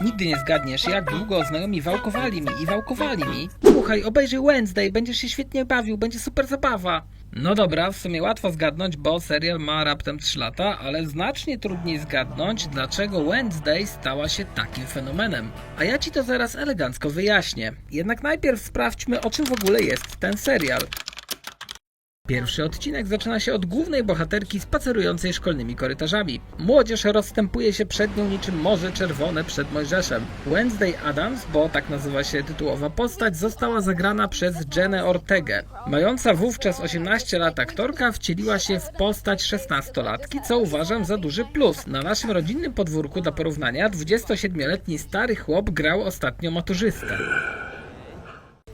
Nigdy nie zgadniesz, jak długo znajomi wałkowali mi i wałkowali mi. Słuchaj, obejrzyj Wednesday, będziesz się świetnie bawił, będzie super zabawa. No dobra, w sumie łatwo zgadnąć, bo serial ma raptem 3 lata, ale znacznie trudniej zgadnąć, dlaczego Wednesday stała się takim fenomenem. A ja ci to zaraz elegancko wyjaśnię. Jednak najpierw sprawdźmy, o czym w ogóle jest ten serial. Pierwszy odcinek zaczyna się od głównej bohaterki spacerującej szkolnymi korytarzami. Młodzież rozstępuje się przed nią niczym Morze Czerwone przed Mojżeszem. Wednesday Adams, bo tak nazywa się tytułowa postać, została zagrana przez Jenę Ortegę. Mająca wówczas 18 lat aktorka wcieliła się w postać 16-latki, co uważam za duży plus. Na naszym rodzinnym podwórku dla porównania 27-letni stary chłop grał ostatnio maturzystę.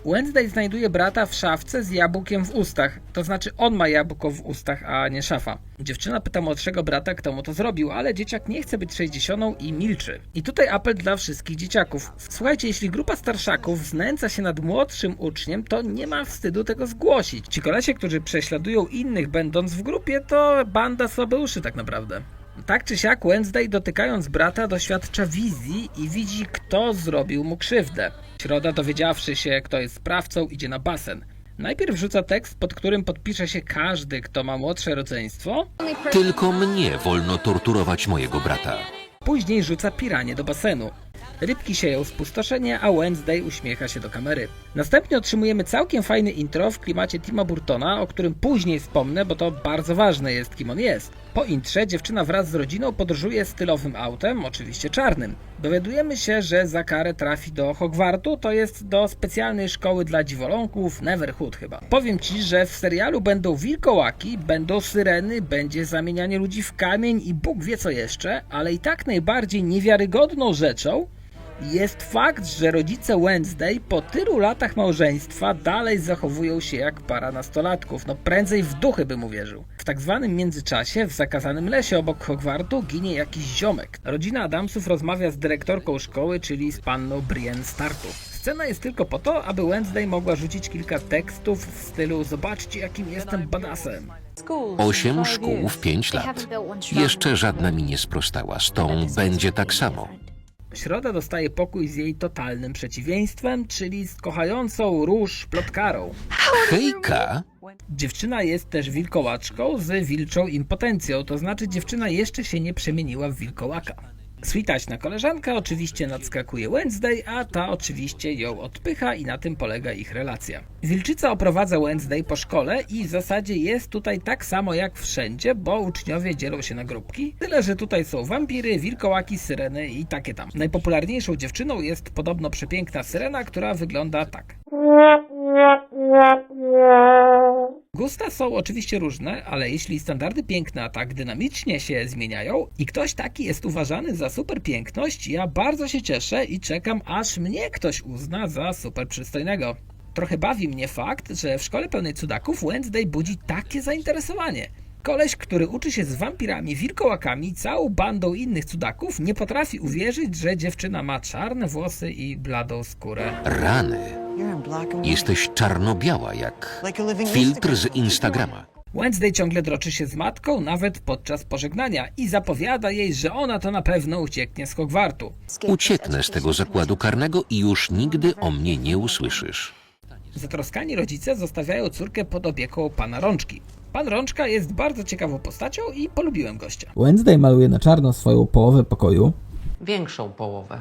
Wednesday znajduje brata w szafce z jabłkiem w ustach. To znaczy on ma jabłko w ustach, a nie szafa. Dziewczyna pyta młodszego brata, kto mu to zrobił, ale dzieciak nie chce być 60 i milczy. I tutaj apel dla wszystkich dzieciaków. Słuchajcie, jeśli grupa starszaków znęca się nad młodszym uczniem, to nie ma wstydu tego zgłosić. Ci kolesie, którzy prześladują innych będąc w grupie, to banda słabeuszy tak naprawdę. Tak czy siak Wednesday dotykając brata doświadcza wizji i widzi kto zrobił mu krzywdę. Środa dowiedziawszy się kto jest sprawcą idzie na basen. Najpierw rzuca tekst pod którym podpisze się każdy kto ma młodsze rodzeństwo, Tylko mnie wolno torturować mojego brata. później rzuca piranie do basenu. Rybki sieją spustoszenie, a Wednesday uśmiecha się do kamery. Następnie otrzymujemy całkiem fajny intro w klimacie Tima Burtona, o którym później wspomnę, bo to bardzo ważne jest, kim on jest. Po intrze dziewczyna wraz z rodziną podróżuje stylowym autem, oczywiście czarnym. Dowiadujemy się, że za karę trafi do Hogwartu, to jest do specjalnej szkoły dla dziwoląków, Neverhood chyba. Powiem ci, że w serialu będą wilkołaki, będą syreny, będzie zamienianie ludzi w kamień i Bóg wie co jeszcze, ale i tak najbardziej niewiarygodną rzeczą jest fakt, że rodzice Wednesday po tylu latach małżeństwa dalej zachowują się jak para nastolatków. No prędzej w duchy bym uwierzył. W tak zwanym międzyczasie w zakazanym lesie obok Hogwartu ginie jakiś ziomek. Rodzina Adamsów rozmawia z dyrektorką szkoły, czyli z panną Brienne Startu. Scena jest tylko po to, aby Wednesday mogła rzucić kilka tekstów w stylu zobaczcie jakim jestem badasem. Osiem szkół w pięć lat. Jeszcze żadna mi nie sprostała. Z tą będzie tak samo. Środa dostaje pokój z jej totalnym przeciwieństwem, czyli z kochającą róż plotkarą. Hejka? Dziewczyna jest też wilkołaczką z wilczą impotencją, to znaczy dziewczyna jeszcze się nie przemieniła w wilkołaka. Switaśna koleżanka oczywiście nadskakuje Wednesday, a ta oczywiście ją odpycha i na tym polega ich relacja. Wilczyca oprowadza Wednesday po szkole i w zasadzie jest tutaj tak samo jak wszędzie, bo uczniowie dzielą się na grupki. Tyle, że tutaj są wampiry, wilkołaki, syreny i takie tam. Najpopularniejszą dziewczyną jest podobno przepiękna syrena, która wygląda tak. Gusta są oczywiście różne, ale jeśli standardy piękna tak dynamicznie się zmieniają i ktoś taki jest uważany za super piękność, ja bardzo się cieszę i czekam, aż mnie ktoś uzna za super przystojnego. Trochę bawi mnie fakt, że w szkole pełnej cudaków Wednesday budzi takie zainteresowanie. Koleś, który uczy się z wampirami, wilkołakami, całą bandą innych cudaków, nie potrafi uwierzyć, że dziewczyna ma czarne włosy i bladą skórę. Rany. Jesteś czarno-biała jak filtr z Instagram. Instagrama. Wednesday ciągle droczy się z matką, nawet podczas pożegnania, i zapowiada jej, że ona to na pewno ucieknie z Hogwartu. Ucieknę z tego zakładu karnego i już nigdy o mnie nie usłyszysz. Zatroskani rodzice zostawiają córkę pod opieką pana Rączki. Pan Rączka jest bardzo ciekawą postacią i polubiłem gościa. Wednesday maluje na czarno swoją połowę pokoju. Większą połowę.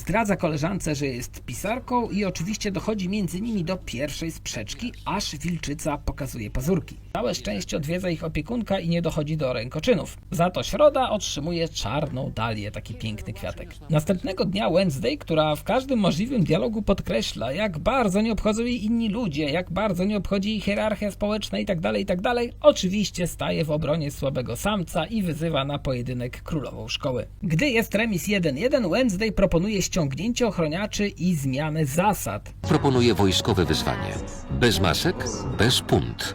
Zdradza koleżance, że jest pisarką i oczywiście dochodzi między nimi do pierwszej sprzeczki, aż wilczyca pokazuje pazurki. Całe szczęście odwiedza ich opiekunka i nie dochodzi do rękoczynów. Za to środa otrzymuje czarną dalię, taki piękny kwiatek. Następnego dnia Wednesday, która w każdym możliwym dialogu podkreśla, jak bardzo nie obchodzą jej inni ludzie, jak bardzo nie obchodzi jej hierarchia społeczna itd., itd., oczywiście staje w obronie słabego samca i wyzywa na pojedynek królową szkoły. Gdy jest remis 1-1, Wednesday proponuje ściągnięcie ochroniaczy i zmianę zasad. Proponuję wojskowe wyzwanie. Bez masek, bez punt.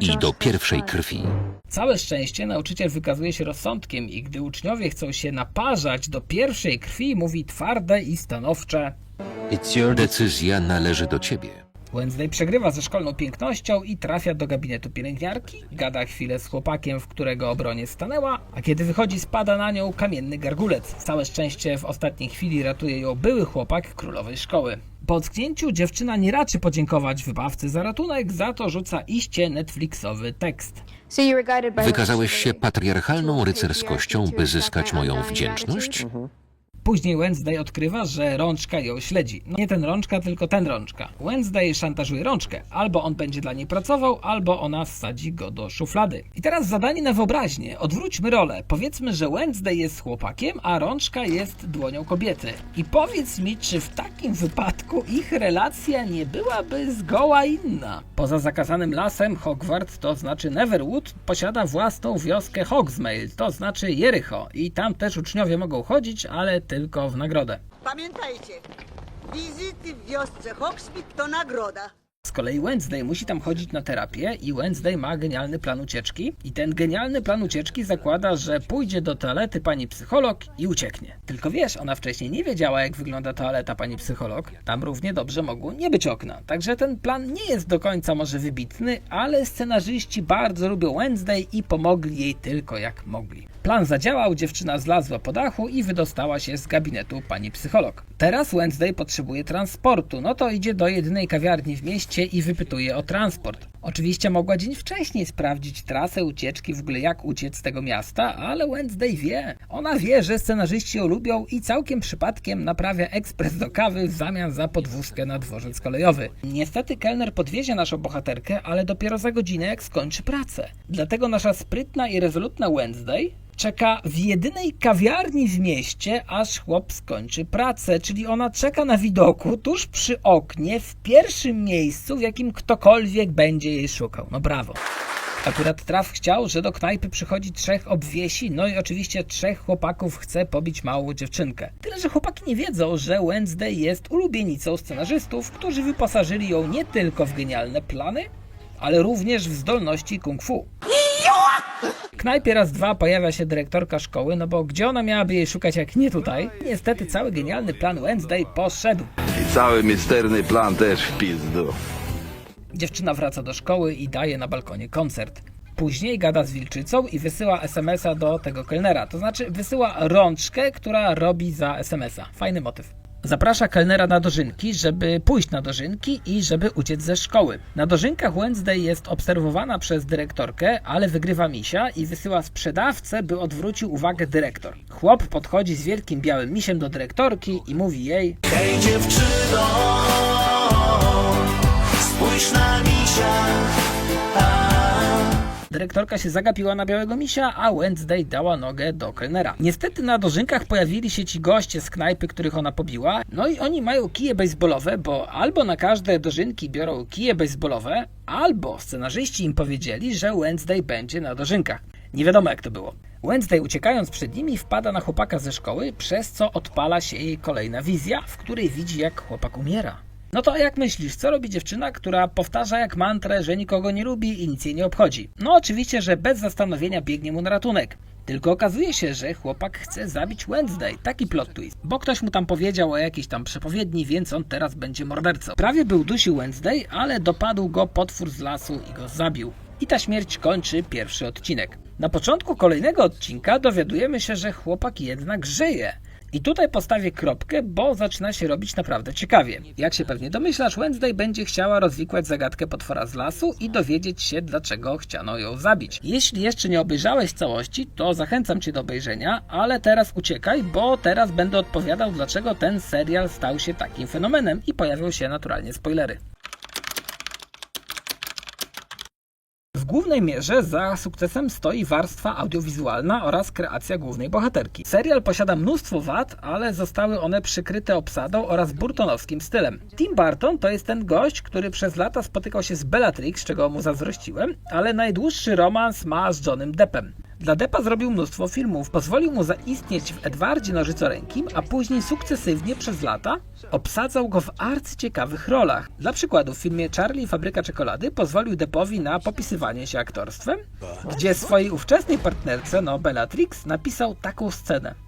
I do pierwszej krwi. Całe szczęście nauczyciel wykazuje się rozsądkiem i gdy uczniowie chcą się naparzać do pierwszej krwi, mówi twarde i stanowcze. Decyzja należy do ciebie. Wednesday przegrywa ze szkolną pięknością i trafia do gabinetu pielęgniarki, gada chwilę z chłopakiem, w którego obronie stanęła, a kiedy wychodzi spada na nią kamienny gargulec. Całe szczęście w ostatniej chwili ratuje ją były chłopak królowej szkoły. Po ocknięciu dziewczyna nie raczy podziękować wybawcy za ratunek, za to rzuca iście Netflixowy tekst. Wykazałeś się patriarchalną rycerskością, by zyskać moją wdzięczność? Później Wednesday odkrywa, że rączka ją śledzi. No nie ten rączka, tylko ten rączka. Wednesday szantażuje rączkę. Albo on będzie dla niej pracował, albo ona wsadzi go do szuflady. I teraz zadanie na wyobraźnię. Odwróćmy rolę. Powiedzmy, że Wednesday jest chłopakiem, a rączka jest dłonią kobiety. I powiedz mi, czy w takim wypadku ich relacja nie byłaby zgoła inna? Poza zakazanym lasem Hogwarts, to znaczy Neverwood, posiada własną wioskę Hogsmeade, to znaczy Jericho. I tam też uczniowie mogą chodzić, ale tylko w nagrodę. Pamiętajcie, wizyty w wiosce Hogsmeade to nagroda. Z kolei Wednesday musi tam chodzić na terapię i Wednesday ma genialny plan ucieczki. I ten genialny plan ucieczki zakłada, że pójdzie do toalety pani psycholog i ucieknie. Tylko wiesz, ona wcześniej nie wiedziała jak wygląda toaleta pani psycholog. Tam równie dobrze mogło nie być okna. Także ten plan nie jest do końca może wybitny, ale scenarzyści bardzo lubią Wednesday i pomogli jej tylko jak mogli. Plan zadziałał, dziewczyna zlazła po dachu i wydostała się z gabinetu pani psycholog. Teraz Wednesday potrzebuje transportu, no to idzie do jedynej kawiarni w mieście i wypytuje o transport. Oczywiście mogła dzień wcześniej sprawdzić trasę ucieczki, w ogóle jak uciec z tego miasta, ale Wednesday wie. Ona wie, że scenarzyści ją lubią i całkiem przypadkiem naprawia ekspres do kawy w zamian za podwózkę na dworzec kolejowy. Niestety kelner podwiezie naszą bohaterkę, ale dopiero za godzinę jak skończy pracę. Dlatego nasza sprytna i rezolutna Wednesday czeka w jedynej kawiarni w mieście, aż chłop skończy pracę, czyli ona czeka na widoku tuż przy oknie, w pierwszym miejscu, w jakim ktokolwiek będzie jej szukał. No brawo. Akurat traf chciał, że do knajpy przychodzi trzech obwiesi, no i oczywiście trzech chłopaków chce pobić małą dziewczynkę. Tyle, że chłopaki nie wiedzą, że Wednesday jest ulubienicą scenarzystów, którzy wyposażyli ją nie tylko w genialne plany, ale również w zdolności kung fu. Knajpie raz dwa pojawia się dyrektorka szkoły, no bo gdzie ona miałaby jej szukać jak nie tutaj? Niestety cały genialny plan Wednesday poszedł. I cały misterny plan też w pizdu. Dziewczyna wraca do szkoły i daje na balkonie koncert. Później gada z wilczycą i wysyła SMS-a do tego kelnera. To znaczy wysyła rączkę, która robi za SMS-a. Fajny motyw. Zaprasza kelnera na dożynki, żeby pójść na dożynki i żeby uciec ze szkoły. Na dożynkach Wednesday jest obserwowana przez dyrektorkę, ale wygrywa misia i wysyła sprzedawcę, by odwrócił uwagę dyrektor. Chłop podchodzi z wielkim białym misiem do dyrektorki i mówi jej Hej dziewczyno, spójrz na misia. Dyrektorka się zagapiła na białego misia, a Wednesday dała nogę do kelnera. Niestety na dożynkach pojawili się ci goście z knajpy, których ona pobiła, no i oni mają kije baseballowe, bo albo na każde dożynki biorą kije baseballowe, albo scenarzyści im powiedzieli, że Wednesday będzie na dożynkach. Nie wiadomo jak to było. Wednesday uciekając przed nimi wpada na chłopaka ze szkoły, przez co odpala się jej kolejna wizja, w której widzi jak chłopak umiera. No to jak myślisz, co robi dziewczyna, która powtarza jak mantrę, że nikogo nie lubi i nic jej nie obchodzi? No oczywiście, że bez zastanowienia biegnie mu na ratunek. Tylko okazuje się, że chłopak chce zabić Wednesday. Taki plot twist. Bo ktoś mu tam powiedział o jakiejś tam przepowiedni, więc on teraz będzie mordercą. Prawie był dusił Wednesday, ale dopadł go potwór z lasu i go zabił. I ta śmierć kończy pierwszy odcinek. Na początku kolejnego odcinka dowiadujemy się, że chłopak jednak żyje. I tutaj postawię kropkę, bo zaczyna się robić naprawdę ciekawie. Jak się pewnie domyślasz, Wednesday będzie chciała rozwikłać zagadkę potwora z lasu i dowiedzieć się, dlaczego chciano ją zabić. Jeśli jeszcze nie obejrzałeś całości, to zachęcam cię do obejrzenia, ale teraz uciekaj, bo teraz będę odpowiadał, dlaczego ten serial stał się takim fenomenem i pojawią się naturalnie spoilery. Głównej mierze za sukcesem stoi warstwa audiowizualna oraz kreacja głównej bohaterki. Serial posiada mnóstwo wad, ale zostały one przykryte obsadą oraz burtonowskim stylem. Tim Burton to jest ten gość, który przez lata spotykał się z Bellatrix, czego mu zazdrościłem, ale najdłuższy romans ma z Johnem Deppem. Dla Deppa zrobił mnóstwo filmów, pozwolił mu zaistnieć w Edwardzie Nożycorękim, a później sukcesywnie przez lata obsadzał go w arcyciekawych rolach. Dla przykładu w filmie Charlie i Fabryka Czekolady pozwolił Deppowi na popisywanie się aktorstwem, gdzie swojej ówczesnej partnerce, no Bellatrix, napisał taką scenę.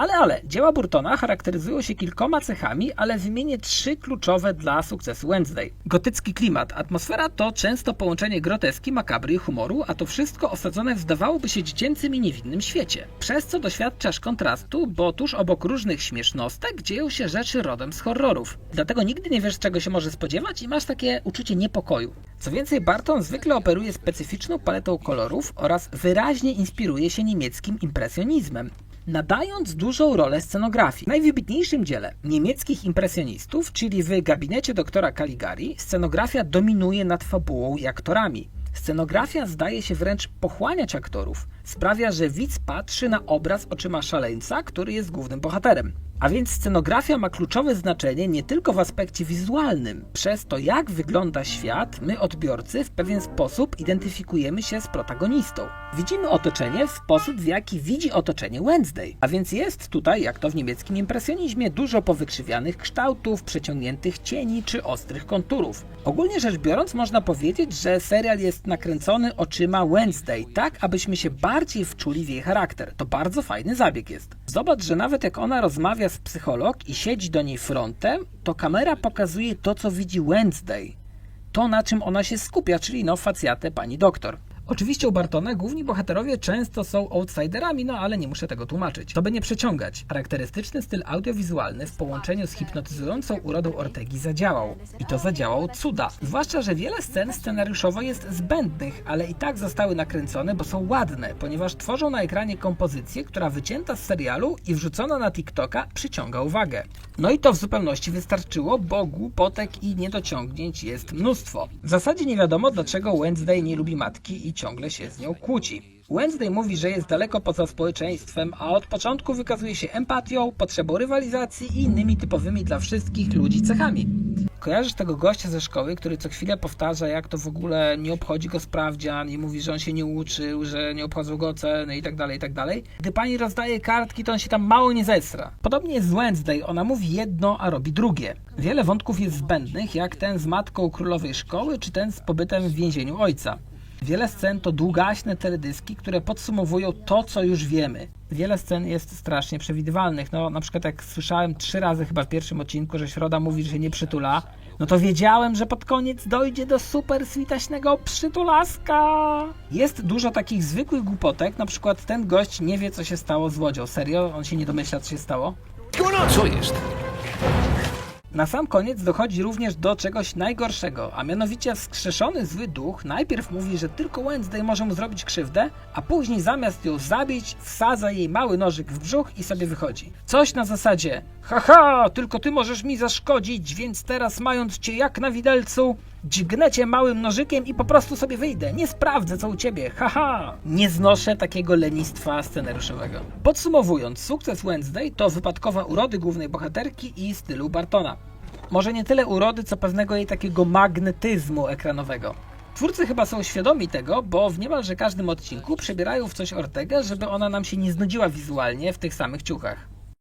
Ale, ale, dzieła Burtona charakteryzują się kilkoma cechami, ale wymienię trzy kluczowe dla sukcesu Wednesday. Gotycki klimat, atmosfera to często połączenie groteski, makabry i humoru, a to wszystko osadzone w zdawałoby się dziecięcym i niewinnym świecie. Przez co doświadczasz kontrastu, bo tuż obok różnych śmiesznostek dzieją się rzeczy rodem z horrorów. Dlatego nigdy nie wiesz czego się może spodziewać i masz takie uczucie niepokoju. Co więcej, Barton zwykle operuje specyficzną paletą kolorów oraz wyraźnie inspiruje się niemieckim impresjonizmem nadając dużą rolę scenografii. W najwybitniejszym dziele niemieckich impresjonistów, czyli w gabinecie doktora Caligari, scenografia dominuje nad fabułą i aktorami. Scenografia zdaje się wręcz pochłaniać aktorów. Sprawia, że widz patrzy na obraz oczyma szaleńca, który jest głównym bohaterem. A więc scenografia ma kluczowe znaczenie nie tylko w aspekcie wizualnym. Przez to, jak wygląda świat, my, odbiorcy, w pewien sposób identyfikujemy się z protagonistą. Widzimy otoczenie w sposób, w jaki widzi otoczenie Wednesday. A więc jest tutaj, jak to w niemieckim impresjonizmie, dużo powykrzywianych kształtów, przeciągniętych cieni czy ostrych konturów. Ogólnie rzecz biorąc, można powiedzieć, że serial jest nakręcony oczyma Wednesday, tak abyśmy się bardziej wczuli w jej charakter. To bardzo fajny zabieg jest. Zobacz, że nawet jak ona rozmawia z psycholog i siedzi do niej frontem, to kamera pokazuje to, co widzi Wednesday. To, na czym ona się skupia, czyli no facjatę pani doktor. Oczywiście u Bartona główni bohaterowie często są outsiderami, no ale nie muszę tego tłumaczyć. To by nie przeciągać. Charakterystyczny styl audiowizualny w połączeniu z hipnotyzującą urodą Ortegi zadziałał. I to zadziałał cuda. Zwłaszcza, że wiele scen scenariuszowo jest zbędnych, ale i tak zostały nakręcone, bo są ładne, ponieważ tworzą na ekranie kompozycję, która wycięta z serialu i wrzucona na TikToka przyciąga uwagę. No i to w zupełności wystarczyło, bo głupotek i niedociągnięć jest mnóstwo. W zasadzie nie wiadomo, dlaczego Wednesday nie lubi matki i ciągle się z nią kłóci. Wednesday mówi, że jest daleko poza społeczeństwem, a od początku wykazuje się empatią, potrzebą rywalizacji i innymi typowymi dla wszystkich ludzi cechami. Kojarzysz tego gościa ze szkoły, który co chwilę powtarza, jak to w ogóle nie obchodzi go sprawdzian i mówi, że on się nie uczył, że nie obchodzą go oceny i tak dalej, i tak dalej. Gdy pani rozdaje kartki, to on się tam mało nie zesra. Podobnie jest z Wednesday, ona mówi jedno, a robi drugie. Wiele wątków jest zbędnych, jak ten z matką królowej szkoły, czy ten z pobytem w więzieniu ojca. Wiele scen to długaśne teledyski, które podsumowują to, co już wiemy. Wiele scen jest strasznie przewidywalnych. No, na przykład jak słyszałem trzy razy chyba w pierwszym odcinku, że Środa mówi, że się nie przytula, no to wiedziałem, że pod koniec dojdzie do super switaśnego przytulaska. Jest dużo takich zwykłych głupotek, na przykład ten gość nie wie, co się stało z łodzią. Serio? On się nie domyśla, co się stało? Co jest? Na sam koniec dochodzi również do czegoś najgorszego, a mianowicie wskrzeszony zły duch najpierw mówi, że tylko Wednesday może mu zrobić krzywdę, a później zamiast ją zabić, wsadza jej mały nożyk w brzuch i sobie wychodzi. Coś na zasadzie haha, tylko ty możesz mi zaszkodzić, więc teraz mając cię jak na widelcu, dźgnę małym nożykiem i po prostu sobie wyjdę. Nie sprawdzę co u ciebie, haha. Nie znoszę takiego lenistwa scenariuszowego. Podsumowując, sukces Wednesday to wypadkowa urody głównej bohaterki i stylu Bartona. Może nie tyle urody, co pewnego jej takiego magnetyzmu ekranowego. Twórcy chyba są świadomi tego, bo w niemalże każdym odcinku przebierają w coś Ortegę, żeby ona nam się nie znudziła wizualnie w tych samych ciuchach.